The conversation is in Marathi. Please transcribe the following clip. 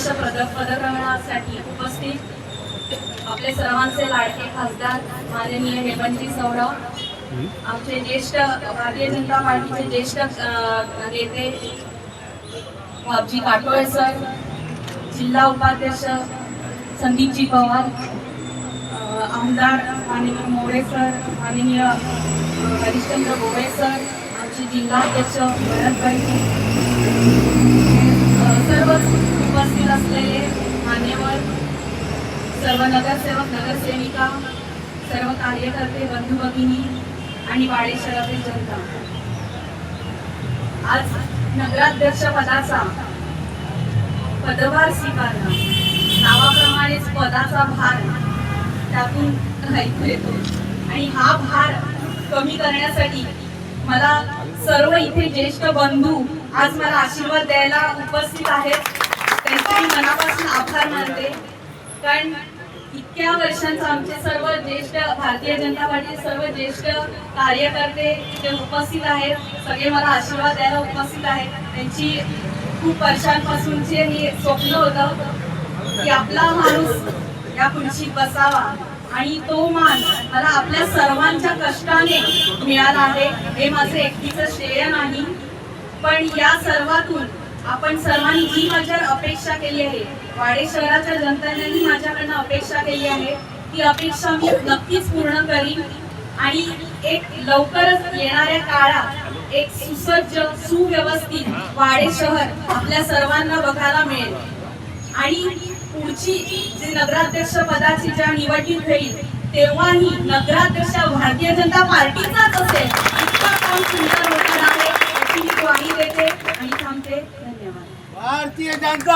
नगराध्यक्ष पदग्रहणासाठी उपस्थित आपले सर्वांचे लाडके खासदार माननीय हेमंतजी सौरव आमचे ज्येष्ठ भारतीय जनता पार्टीचे ज्येष्ठ नेते बाबजी काटोळे सर जिल्हा उपाध्यक्ष संदीपजी पवार आमदार माननीय मोरे सर माननीय हरिश्चंद्र गोवे सर आमचे जिल्हाध्यक्ष भरतभाई सर्व सर्वच उपस्थित असलेले मान्यवर सर्व नगरसेवक नगरसेविका सर्व कार्यकर्ते बंधू भगिनी आणि वाडी शहरातील जनता. आज नगराध्यक्ष पदाचा पदभार स्वीकारला नावाप्रमाणेच पदाचा भार त्यातून ऐकू येतो. आणि हा भार कमी करण्यासाठी मला सर्व इथे ज्येष्ठ बंधू आज मला आशीर्वाद द्यायला उपस्थित आहेत. त्यांचे मी मनापासून आभार मानते. कारण इतक्या वर्षांचं आमचे सर्व ज्येष्ठ भारतीय जनता पार्टी सर्व ज्येष्ठ कार्यकर्ते जे उपस्थित आहेत. सगळे मला आशीर्वाद द्यायला उपस्थित आहेत. त्यांची खूप वर्षांपासूनचे हे स्वप्न होतं की आपला माणूस या खुर्चीत बसावा. आणि तो मान मला आपल्या सर्वांच्या कष्टाने मिळाला आहे. हे माझं एकटीचं श्रेय नाही. पण या सर्वातून आपण सर्वांनी ही माझ्यावर अपेक्षा केली आहे वाडे शहराच्या जनतेने माझ्याकडनं अपेक्षा केली आहे ती अपेक्षा मी नक्कीच पूर्ण करीन. आणि एक लवकरच येणाऱ्या काळात एक सुसज्ज सुव्यवस्थित वाडे शहर आपल्या सर्वांना बघायला मिळेल. आणि पुढची जी नगराध्यक्ष पदाची ज्या निवडणूक होईल तेव्हाही नगराध्यक्ष भारतीय जनता पार्टीचा मी देते आणि थांबते. धन्यवाद. भारतीय जनता